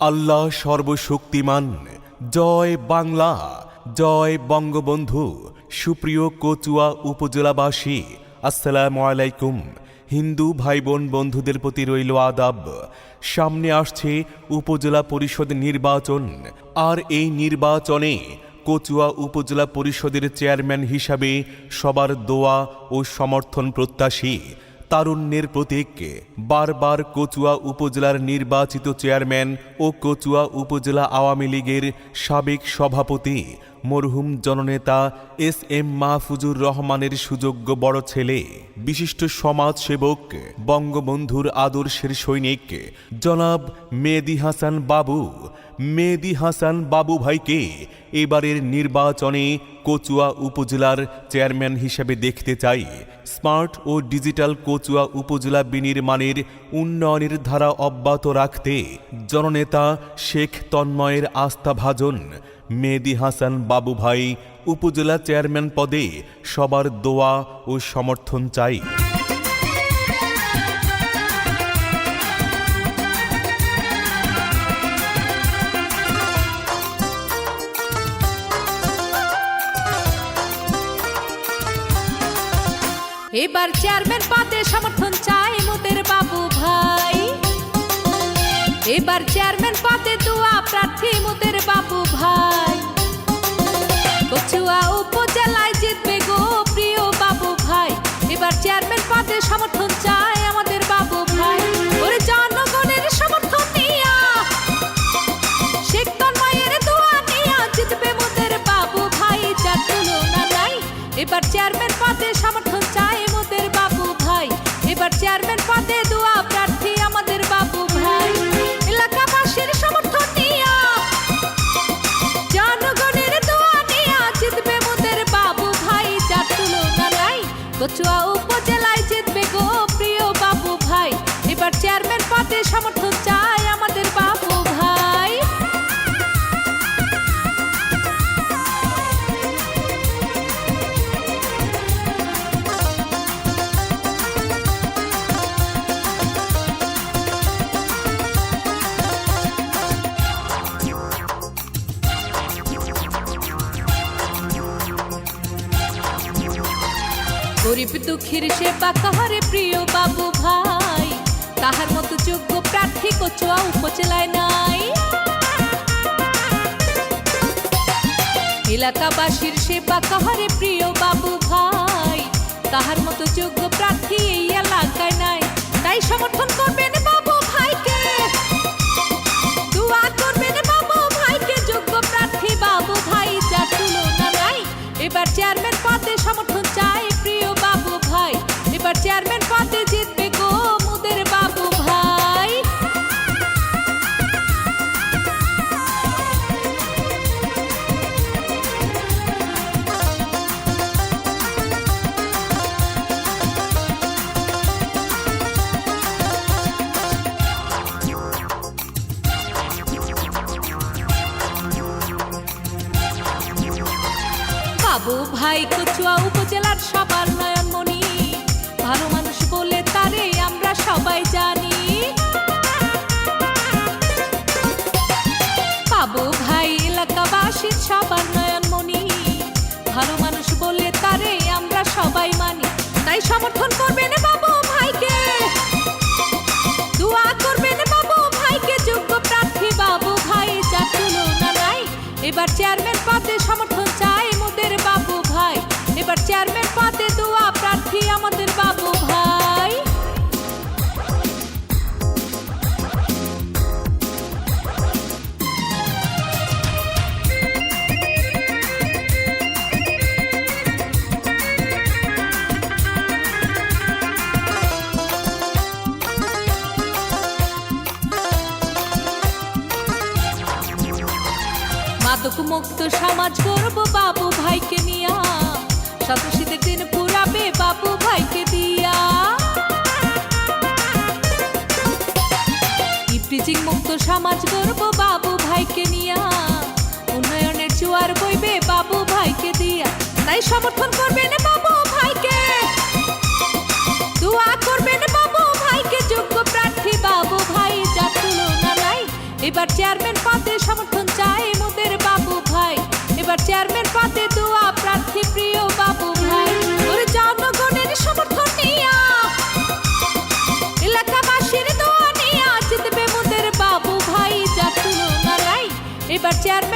আল্লাহ সর্বশক্তিমান। জয় বাংলা, জয় বঙ্গবন্ধু। সুপ্রিয় কচুয়া উপজেলাবাসী, আসসালামু আলাইকুম। হিন্দু ভাই বোন বন্ধুদের প্রতি রইল আদাব। সামনে আসছে উপজেলা পরিষদ নির্বাচন। আর এই নির্বাচনে কচুয়া উপজেলা পরিষদের চেয়ারম্যান হিসাবে সবার দোয়া ও সমর্থন প্রত্যাশী। তারুণ্যের প্রতীককে বারবার কচুয়া উপজেলার নির্বাচিত চেয়ারম্যান ও কচুয়া উপজেলা আওয়ামী লীগের সাবেক সভাপতি মরহুম জননেতা এস এম মাহফুজুর রহমানের সুযোগ্য বড় ছেলে, বিশিষ্ট সমাজসেবক, বঙ্গবন্ধুর আদর্শের সৈনিক, জনাব মেদি হাসান বাবু। মেদি হাসান বাবু ভাইকে এবারের নির্বাচনে কচুয়া উপজেলার চেয়ারম্যান হিসেবে দেখতে চাই। স্মার্ট ও ডিজিটাল কচুয়া উপজেলা বিনির্মাণের উন্নয়নের ধারা অব্যাহত রাখতে জননেতা শেখ তন্ময়ের আস্থাভাজন মেহেদি হাসান বাবু ভাই উপজেলা চেয়ারম্যান পদে সবার দোয়া ও সমর্থন চাই। এবার চেয়ারম্যান পদে সমর্থন চাই মোদের বাবু ভাই। এবার চেয়ারম্যান পদে দোয়া প্রার্থী মোদের বাবু ভাই। কচুয়া উপজেলায় জিতবে গো প্রিয় বাবু ভাই। এবার চেয়ারম্যান পদে সমর্থন নাই কচুয়া উপজেলায় গরিব দুঃখীর সেবা কাহারে প্রিয় বাবু ভাই? তাহার মতো যোগ্য প্রার্থী কচুয়া উপজেলায় নাই। এলাকাবাসীর সেবা কাহারে প্রিয় বাবু ভাই? তাহার মতো যোগ্য প্রার্থী এই এলাকায় নাই। তাই সমর্থন করবেন বাবু, ভাই কচুয়া উপজেলার সবার নয়নমণি। ভালো মানুষ বলে তারে আমরা সবাই জানি। বাবু, ভাই এলাকাবাসীর সবার নয়নমণি। ভালো মানুষ বলে তারে আমরা সবাই মানি। তাই সমর্থন করবেন বাবু, ভাইকে। দোয়া করবেন বাবু, ভাইকে। যোগ্য প্রার্থী বাবু, ভাই যা তুলনা নাই। এবার চেয়ারম্যান মাদক মুক্ত সমাজ করব বাবু ভাইকে নিয়া। সদস্যদের দিন পুরাবে বাবু ভাইকে দিয়া। ইপ্রিজিং মুক্ত সমাজ করব বাবু ভাইকে নিয়া। উন্নয়নের জোয়ার বইবে বাবু ভাইকে দিয়া। তাই সমর্থন করবেন বাবু ভাইকে। দোয়া করবেন বাবু ভাইকে, যোগ্য প্রার্থী বাবু ভাই, যার তুলনা নাই। এবার চেয়ারম্যান নাই